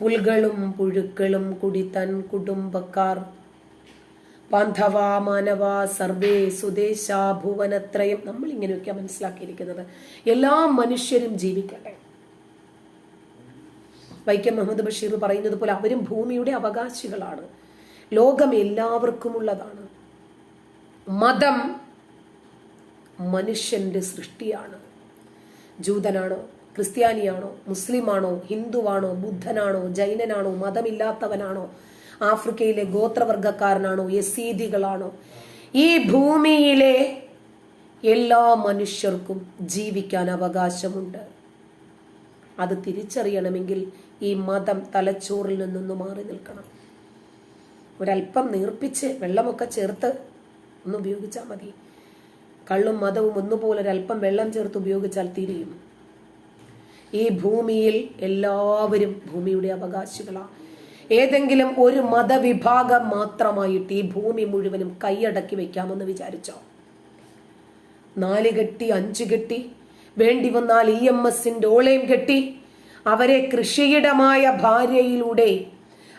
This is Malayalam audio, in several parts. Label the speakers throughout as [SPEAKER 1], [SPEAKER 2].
[SPEAKER 1] പുൽകളും പുഴുക്കളും തൻ കുടുംബക്കാർ. ബാന്ധവ മാനവ സർവേ സുദേശ ഭുവനത്രയം. നമ്മൾ ഇങ്ങനെയൊക്കെ മനസ്സിലാക്കിയിരിക്കുന്നത്. എല്ലാ മനുഷ്യരും ജീവിക്കട്ടെ. വൈക്കം മുഹമ്മദ് ബഷീർ പറയുന്നത് പോലെ അവരും ഭൂമിയുടെ അവകാശികളാണ്. ലോകം എല്ലാവർക്കും ഉള്ളതാണ് മതം മനുഷ്യന്റെ സൃഷ്ടിയാണ്. ജൂതനാണോ? ക്രിസ്ത്യാനിയാണോ മുസ്ലിമാണോ ഹിന്ദുവാണോ ബുദ്ധനാണോ ജൈനനാണോ മതമില്ലാത്തവനാണോ ആഫ്രിക്കയിലെ ഗോത്രവർഗക്കാരനാണോ യസീദികളാണോ? ഈ ഭൂമിയിലെ എല്ലാ മനുഷ്യർക്കും ജീവിക്കാൻ അവകാശമുണ്ട്. അത് തിരിച്ചറിയണമെങ്കിൽ ഈ മതം തലച്ചോറിൽ നിന്നൊന്ന് മാറി നിൽക്കണം. ഒരല്പം നീർപ്പിച്ച് വെള്ളമൊക്കെ ചേർത്ത് ഒന്ന് ഉപയോഗിച്ചാൽ മതി. കള്ളും മതവും ഒന്നുപോലെ ഒരല്പം വെള്ളം ചേർത്ത് ഉപയോഗിച്ചാൽ തിരിയും. ഈ ഭൂമിയിൽ എല്ലാവരും ഭൂമിയുടെ അവകാശികളാണ് ഏതെങ്കിലും ഒരു മതവിഭാഗം മാത്രമായിട്ട് ഈ ഭൂമി മുഴുവനും കൈയടക്കി വെക്കാമെന്ന് വിചാരിച്ചോ? നാല് കെട്ടി അഞ്ചു കെട്ടി വേണ്ടി വന്നാൽ ഇ എം എസിന്റെ ഓളയും കെട്ടി അവരെ കൃഷിയിടമായ ഭാര്യയിലൂടെ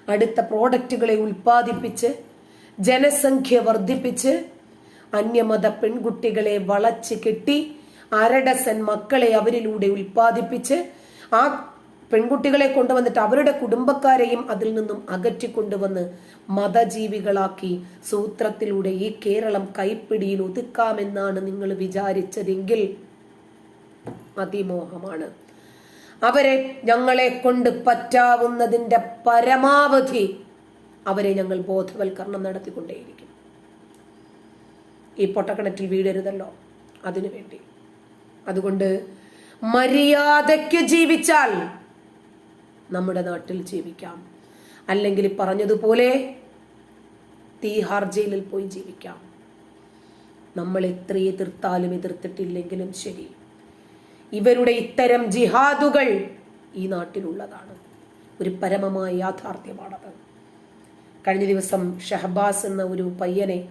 [SPEAKER 1] അടുത്ത പ്രോഡക്റ്റുകളെ ഉൽപ്പാദിപ്പിച്ച് ജനസംഖ്യ വർദ്ധിപ്പിച്ച് അന്യമത പെൺകുട്ടികളെ വളച്ച് കെട്ടി അരഡസൻ മക്കളെ അവരിലൂടെ ഉൽപ്പാദിപ്പിച്ച് ആ പെൺകുട്ടികളെ കൊണ്ടുവന്നിട്ട് അവരുടെ കുടുംബക്കാരെയും അതിൽ നിന്നും അകറ്റിക്കൊണ്ടുവന്ന് മതജീവികളാക്കി സൂത്രത്തിലൂടെ ഈ കേരളം കൈപ്പിടിയിൽ ഒതുക്കാമെന്നാണ് നിങ്ങൾ വിചാരിച്ചതെങ്കിൽ അതിമോഹമാണ്. അവരെ ഞങ്ങളെ കൊണ്ട് പറ്റാവുന്നതിന്റെ പരമാവധി അവരെ ഞങ്ങൾ ബോധവൽക്കരണം നടത്തിക്കൊണ്ടേയിരിക്കും. ഈ പൊട്ടക്കിണറ്റിൽ വീഴരുതല്ലോ. അതിനു വേണ്ടി അതുകൊണ്ട് മര്യാദയ്ക്ക് ജീവിച്ചാൽ നമ്മുടെ നാട്ടിൽ ജീവിക്കാം. അല്ലെങ്കിൽ പറഞ്ഞതുപോലെ തീഹാർ ജയിലിൽ പോയി ജീവിക്കാം. നമ്മൾ എത്ര എതിർത്താലും എതിർത്തിട്ടില്ലെങ്കിലും ശരി. ഇവരുടെ ഇത്തരം ജിഹാദുകൾ ഈ നാട്ടിലുള്ളതാണ്. ഒരു പരമമായ യാഥാർത്ഥ്യമാണത്. കഴിഞ്ഞ ദിവസം ഷഹബാസ് എന്ന ഒരു പയ്യനെ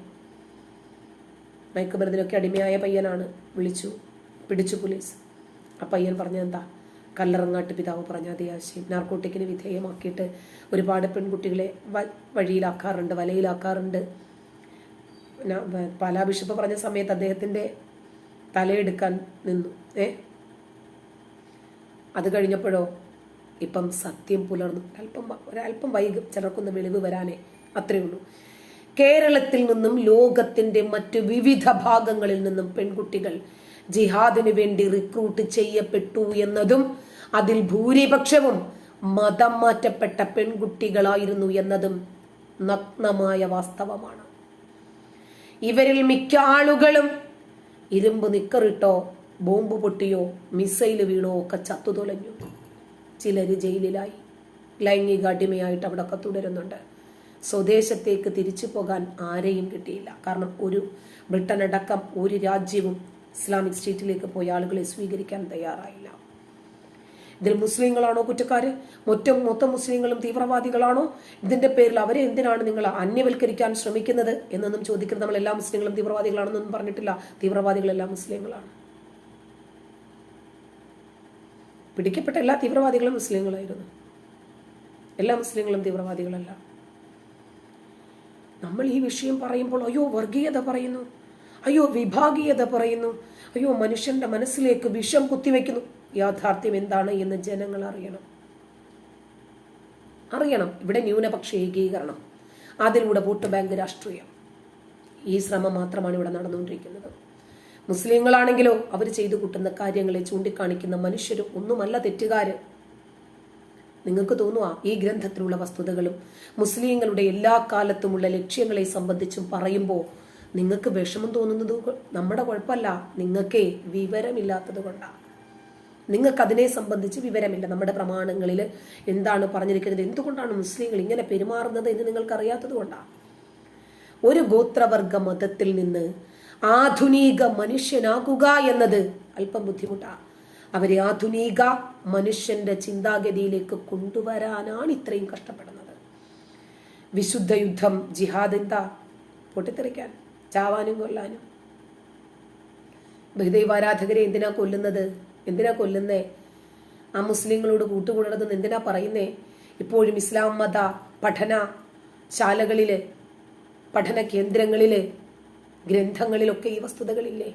[SPEAKER 1] മയക്കുമരുന്നിനൊക്കെ അടിമയായ പയ്യനാണ് വിളിച്ചു. പിടിച്ചു പോലീസ്. ആ പയ്യൻ പറഞ്ഞ എന്താ? കല്ലറങ്ങാട്ട് പിതാവ് പറഞ്ഞ അതേ ആശയം. നാർക്കോട്ടിക്കിന് വിധേയമാക്കിയിട്ട് ഒരുപാട് പെൺകുട്ടികളെ വഴിയിലാക്കാറുണ്ട് വലയിലാക്കാറുണ്ട്. പാലാ ബിഷപ്പ് പറഞ്ഞ സമയത്ത് അദ്ദേഹത്തിന്റെ തലയെടുക്കാൻ നിന്നു. ഏ? അത് കഴിഞ്ഞപ്പോഴോ ഇപ്പം സത്യം പുലർന്നു. അല്പം ഒരല്പം വൈകും. ചിലർക്കൊന്ന് വെളിവ് വരാനേ അത്രയേ ഉള്ളൂ. കേരളത്തിൽ നിന്നും ലോകത്തിന്റെ മറ്റ് വിവിധ ഭാഗങ്ങളിൽ നിന്നും പെൺകുട്ടികൾ ജിഹാദിന് വേണ്ടി റിക്രൂട്ട് ചെയ്യപ്പെട്ടു എന്നതും അതിൽ ഭൂരിപക്ഷവും മതം മാറ്റപ്പെട്ട പെൺകുട്ടികളായിരുന്നു എന്നതും നഗ്നമായ വാസ്തവമാണ്. ഇവരിൽ മിക്ക ആളുകളും ഇരുമ്പ് നിക്കറിട്ടോ ബോംബ് പൊട്ടിയോ മിസൈൽ വീണോ ഒക്കെ ചത്തുതൊലഞ്ഞു ചിലര് ജയിലിലായി. ലൈംഗിക അടിമയായിട്ട് അവിടെ ഒക്കെ തുടരുന്നുണ്ട്. സ്വദേശത്തേക്ക് തിരിച്ചു പോകാൻ ആരെയും കിട്ടിയില്ല. കാരണം ഒരു ബ്രിട്ടൻ അടക്കം ഒരു രാജ്യവും ഇസ്ലാമിക് സ്റ്റേറ്റിലേക്ക് പോയ ആളുകളെ സ്വീകരിക്കാൻ തയ്യാറായില്ല. ഇതിൽ മുസ്ലിങ്ങളാണോ കുറ്റക്കാര്? മൊത്തം മൊത്തം മുസ്ലിങ്ങളും തീവ്രവാദികളാണോ? ഇതിന്റെ പേരിൽ അവരെ എന്തിനാണ് നിങ്ങൾ അന്യവൽക്കരിക്കാൻ ശ്രമിക്കുന്നത് എന്നൊന്നും ചോദിക്കുന്നത് നമ്മൾ എല്ലാ മുസ്ലിങ്ങളും തീവ്രവാദികളാണെന്നൊന്നും പറഞ്ഞിട്ടില്ല. തീവ്രവാദികളെല്ലാം മുസ്ലിങ്ങളാണ്. പിടിക്കപ്പെട്ട എല്ലാ തീവ്രവാദികളും മുസ്ലിങ്ങളായിരുന്നു. എല്ലാ മുസ്ലിങ്ങളും തീവ്രവാദികളല്ല. നമ്മൾ ഈ വിഷയം പറയുമ്പോൾ അയ്യോ വർഗീയത പറയുന്നു. അയ്യോ വിഭാഗീയത പറയുന്നു. അയ്യോ മനുഷ്യന്റെ മനസ്സിലേക്ക് വിഷം കുത്തിവെക്കുന്നു. യാഥാർത്ഥ്യം എന്താണ് എന്ന് ജനങ്ങൾ അറിയണം. അറിയണം. ഇവിടെ ന്യൂനപക്ഷ ഏകീകരണം. അതിലൂടെ വോട്ട് ബാങ്ക് രാഷ്ട്രീയം. ഈ ശ്രമം മാത്രമാണ് ഇവിടെ നടന്നുകൊണ്ടിരിക്കുന്നത്. മുസ്ലിങ്ങളാണെങ്കിലോ അവർ ചെയ്തു കൂട്ടുന്ന കാര്യങ്ങളെ ചൂണ്ടിക്കാണിക്കുന്ന മനുഷ്യരും ഒന്നുമല്ല തെറ്റുകാര്. നിങ്ങൾക്ക് തോന്നുക ഈ ഗ്രന്ഥത്തിലുള്ള വസ്തുതകളും മുസ്ലിങ്ങളുടെ എല്ലാ കാലത്തുമുള്ള ലക്ഷ്യങ്ങളെ സംബന്ധിച്ചും പറയുമ്പോൾ നിങ്ങൾക്ക് വിഷമം തോന്നുന്നത് നമ്മുടെ കുഴപ്പമല്ല. നിങ്ങൾക്കേ വിവരമില്ലാത്തത് കൊണ്ടാണ് നിങ്ങൾക്ക് അതിനെ സംബന്ധിച്ച് വിവരമില്ല. നമ്മുടെ പ്രമാണങ്ങളിൽ എന്താണ് പറഞ്ഞിരിക്കുന്നത്? എന്തുകൊണ്ടാണ് മുസ്ലിങ്ങൾ ഇങ്ങനെ പെരുമാറുന്നത് എന്ന് നിങ്ങൾക്ക് അറിയാത്തത് കൊണ്ടാണ് ഒരു ഗോത്രവർഗ മതത്തിൽ നിന്ന് ആധുനിക മനുഷ്യനാകുക എന്നത് അല്പം ബുദ്ധിമുട്ടാണ് അവരെ ആധുനിക മനുഷ്യന്റെ ചിന്താഗതിയിലേക്ക് കൊണ്ടുവരാനാണ് ഇത്രയും കഷ്ടപ്പെടുന്നത്. വിശുദ്ധ യുദ്ധം ജിഹാദ് എന്താ? പൊട്ടിത്തെറിക്കാൻ. ചാവാനും കൊല്ലാനും. ബഹുദൈവാരാധകരെ എന്തിനാ കൊല്ലുന്നത്? എന്തിനാ കൊല്ലുന്നേ? ആ മുസ്ലിങ്ങളോട് കൂട്ടുകൂടണതെന്ന് എന്തിനാ പറയുന്നേ? ഇപ്പോഴും ഇസ്ലാം മത പഠന ശാലകളിൽ പഠന കേന്ദ്രങ്ങളിൽ ഗ്രന്ഥങ്ങളിലൊക്കെ ഈ വസ്തുതകളില്ലേ?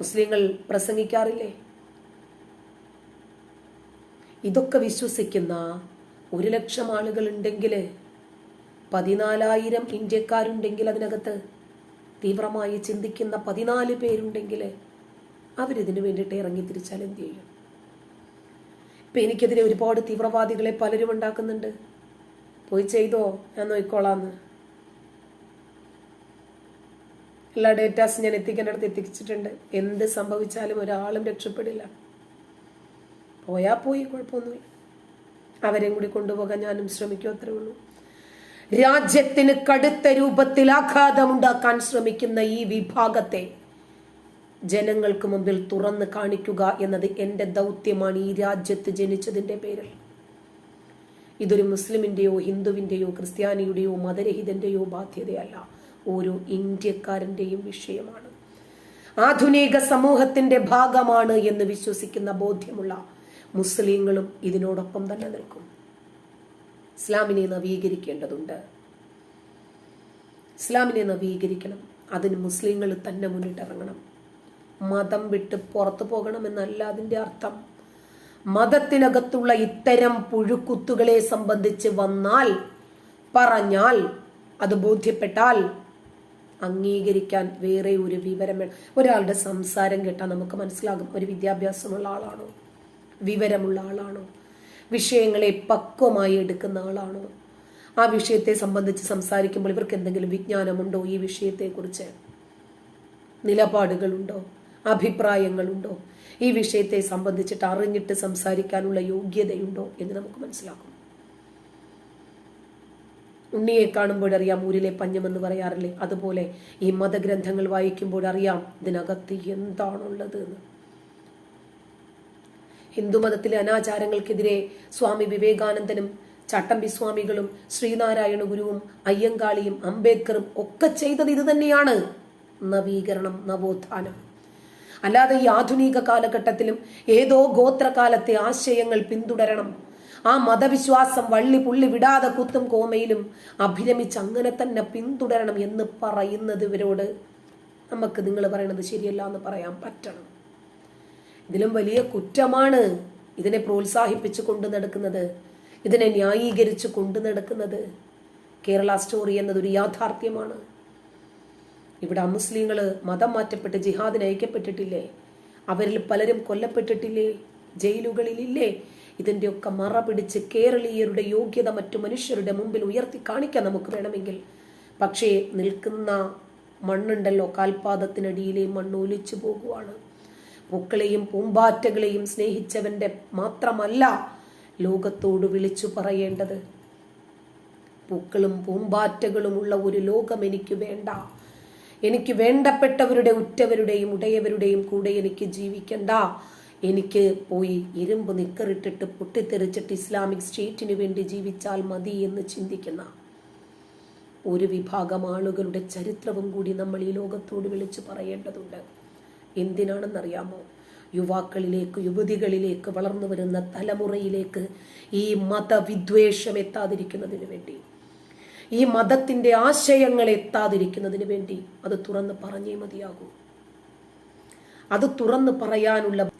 [SPEAKER 1] മുസ്ലിങ്ങൾ പ്രസംഗിക്കാറില്ലേ? ഇതൊക്കെ വിശ്വസിക്കുന്ന ഒരു ലക്ഷം ആളുകൾ ഉണ്ടെങ്കിൽ പതിനാലായിരം ഇന്ത്യക്കാരുണ്ടെങ്കിൽ അതിനകത്ത് തീവ്രമായി ചിന്തിക്കുന്ന പതിനാല് പേരുണ്ടെങ്കിൽ അവരിതിനു വേണ്ടിയിട്ട് ഇറങ്ങി തിരിച്ചാൽ എന്ത് ചെയ്യും? ഇപ്പൊ എനിക്കെതിരെ ഒരുപാട് തീവ്രവാദികളെ പലരും ഉണ്ടാക്കുന്നുണ്ട്. പോയി ചെയ്തോ? ഞാൻ നോക്കിക്കോളാന്ന്. എല്ലാ ഡേറ്റാസ് ഞാൻ എത്തിക്കേണ്ടടുത്ത് എത്തിച്ചിട്ടുണ്ട്. എന്ത് സംഭവിച്ചാലും ഒരാളും രക്ഷപ്പെടില്ല. പോയാ പോയി കുഴപ്പമൊന്നുമില്ല. അവരെയും കൂടി കൊണ്ടുപോകാൻ ഞാനും ശ്രമിക്കും അത്രേ ഉള്ളൂ. രാജ്യത്തിന് കടുത്ത രൂപത്തിൽ ആഘാതമുണ്ടാക്കാൻ ശ്രമിക്കുന്ന ഈ വിഭാഗത്തെ ജനങ്ങൾക്ക് മുമ്പിൽ തുറന്ന് കാണിക്കുക എന്നത് എന്റെ ദൗത്യമാണ് ഈ രാജ്യത്ത് ജനിച്ചതിന്റെ പേരിൽ. ഇതൊരു മുസ്ലിമിന്റെയോ ഹിന്ദുവിന്റെയോ ക്രിസ്ത്യാനിയുടെയോ മതരഹിതന്റെയോ ബാധ്യതയല്ല. ഓരോ ഇന്ത്യക്കാരന്റെയും വിഷയമാണ്. ആധുനിക സമൂഹത്തിന്റെ ഭാഗമാണ് എന്ന് വിശ്വസിക്കുന്ന ബോധ്യമുള്ള മുസ്ലിങ്ങളും ഇതിനോടൊപ്പം തന്നെ നിൽക്കും. ഇസ്ലാമിനെ നവീകരിക്കേണ്ടതുണ്ട്. ഇസ്ലാമിനെ നവീകരിക്കണം. അതിന് മുസ്ലിങ്ങൾ തന്നെ മുന്നിട്ടിറങ്ങണം. മതം വിട്ട് പുറത്തു പോകണമെന്നല്ല അതിന്റെ അർത്ഥം. മതത്തിനകത്തുള്ള ഇത്തരം പുഴുക്കുത്തുകളെ സംബന്ധിച്ച് വന്നാൽ പറഞ്ഞാൽ അത് ബോധ്യപ്പെട്ടാൽ അംഗീകരിക്കാൻ വേറെ ഒരു വിവരം വേണം. ഒരാളുടെ സംസാരം കേട്ടാൽ നമുക്ക് മനസ്സിലാകും ഒരു വിദ്യാഭ്യാസമുള്ള ആളാണോ? വിവരമുള്ള ആളാണോ? വിഷയങ്ങളെ പക്വമായി എടുക്കുന്ന ആളാണോ? ആ വിഷയത്തെ സംബന്ധിച്ച് സംസാരിക്കുമ്പോൾ ഇവർക്ക് എന്തെങ്കിലും വിജ്ഞാനമുണ്ടോ ഈ വിഷയത്തെക്കുറിച്ച്? നിലപാടുകളുണ്ടോ? അഭിപ്രായങ്ങളുണ്ടോ? ഈ വിഷയത്തെ സംബന്ധിച്ചിട്ട് അറിഞ്ഞിട്ട് സംസാരിക്കാനുള്ള യോഗ്യതയുണ്ടോ എന്ന് നമുക്ക് മനസ്സിലാക്കും. ഉണ്ണിയെ കാണുമ്പോഴറിയാം ഊരിലെ പഞ്ഞമെന്ന് പറയാറില്ലേ? അതുപോലെ ഈ മതഗ്രന്ഥങ്ങൾ വായിക്കുമ്പോഴറിയാം ഇതിനകത്ത് എന്താണുള്ളത് എന്ന്. ഹിന്ദുമതത്തിലെ അനാചാരങ്ങൾക്കെതിരെ സ്വാമി വിവേകാനന്ദനും ചട്ടമ്പി സ്വാമികളും ശ്രീനാരായണ ഗുരുവും അയ്യങ്കാളിയും അംബേദ്കറും ഒക്കെ ചെയ്തത് ഇത് തന്നെയാണ്. നവീകരണം നവോത്ഥാനം. അല്ലാതെ ഈ ആധുനിക കാലഘട്ടത്തിലും ഏതോ ഗോത്രകാലത്തെ ആശയങ്ങൾ പിന്തുടരണം. ആ മതവിശ്വാസം വള്ളി പുള്ളി വിടാതെ കുത്തും കോമയിലും അഭിരമിച്ച് അങ്ങനെ തന്നെ പിന്തുടരണം എന്ന് പറയുന്നത് ഇവരോട്. നമുക്ക് നിങ്ങൾ പറയണത് ശരിയല്ല എന്ന് പറയാൻ പറ്റണം. ഇതിലും വലിയ കുറ്റമാണ് ഇതിനെ പ്രോത്സാഹിപ്പിച്ച് കൊണ്ടു നടക്കുന്നത്. ഇതിനെ ന്യായീകരിച്ച് കൊണ്ടു നടക്കുന്നത്. കേരള സ്റ്റോറി എന്നതൊരു യാഥാർത്ഥ്യമാണ്. ഇവിടെ അമുസ്ലിങ്ങൾ മതം മാറ്റപ്പെട്ട് ജിഹാദിന് അയക്കപ്പെട്ടിട്ടില്ലേ? അവരിൽ പലരും കൊല്ലപ്പെട്ടിട്ടില്ലേ? ജയിലുകളിലില്ലേ? ഇതിന്റെയൊക്കെ മറ പിടിച്ച് കേരളീയരുടെ യോഗ്യത മറ്റു മനുഷ്യരുടെ മുമ്പിൽ ഉയർത്തി കാണിക്കാൻ നമുക്ക് വേണമെങ്കിൽ. പക്ഷേ നിൽക്കുന്ന മണ്ണുണ്ടല്ലോ കാൽപാദത്തിനടിയിലെ മണ്ണ് ഒലിച്ചു പോകുവാണ്. പൂക്കളെയും പൂമ്പാറ്റകളെയും സ്നേഹിച്ചവന്റെ മാത്രമല്ല ലോകത്തോട് വിളിച്ചു പറയേണ്ടത്. പൂക്കളും പൂമ്പാറ്റകളുമുള്ള ഒരു ലോകം എനിക്ക് വേണ്ട. എനിക്ക് വേണ്ടപ്പെട്ടവരുടെ ഉറ്റവരുടെയും ഉടയവരുടെയും കൂടെ എനിക്ക് ജീവിക്കണ്ട. എനിക്ക് പോയി ഇരുമ്പ് നിക്കറിട്ടിട്ട് പൊട്ടിത്തെറിച്ചിട്ട് ഇസ്ലാമിക് സ്റ്റേറ്റിന് വേണ്ടി ജീവിച്ചാൽ മതി എന്ന് ചിന്തിക്കുന്ന ഒരു വിഭാഗം ആളുകളുടെ ചരിത്രവും കൂടി നമ്മൾ ഈ ലോകത്തോട് വിളിച്ചു പറയേണ്ടതുണ്ട്. എന്തിനാണെന്നറിയാമോ? യുവാക്കളിലേക്ക് യുവതികളിലേക്ക് വളർന്നു വരുന്ന തലമുറയിലേക്ക് ഈ മതവിദ്വേഷം എത്താതിരിക്കുന്നതിന് വേണ്ടി ഈ മതത്തിന്റെ ആശയങ്ങൾ എത്താതിരിക്കുന്നതിന് വേണ്ടി അത് തുറന്ന് പറഞ്ഞേ മതിയാകൂ. അത് തുറന്ന് പറയാനുള്ള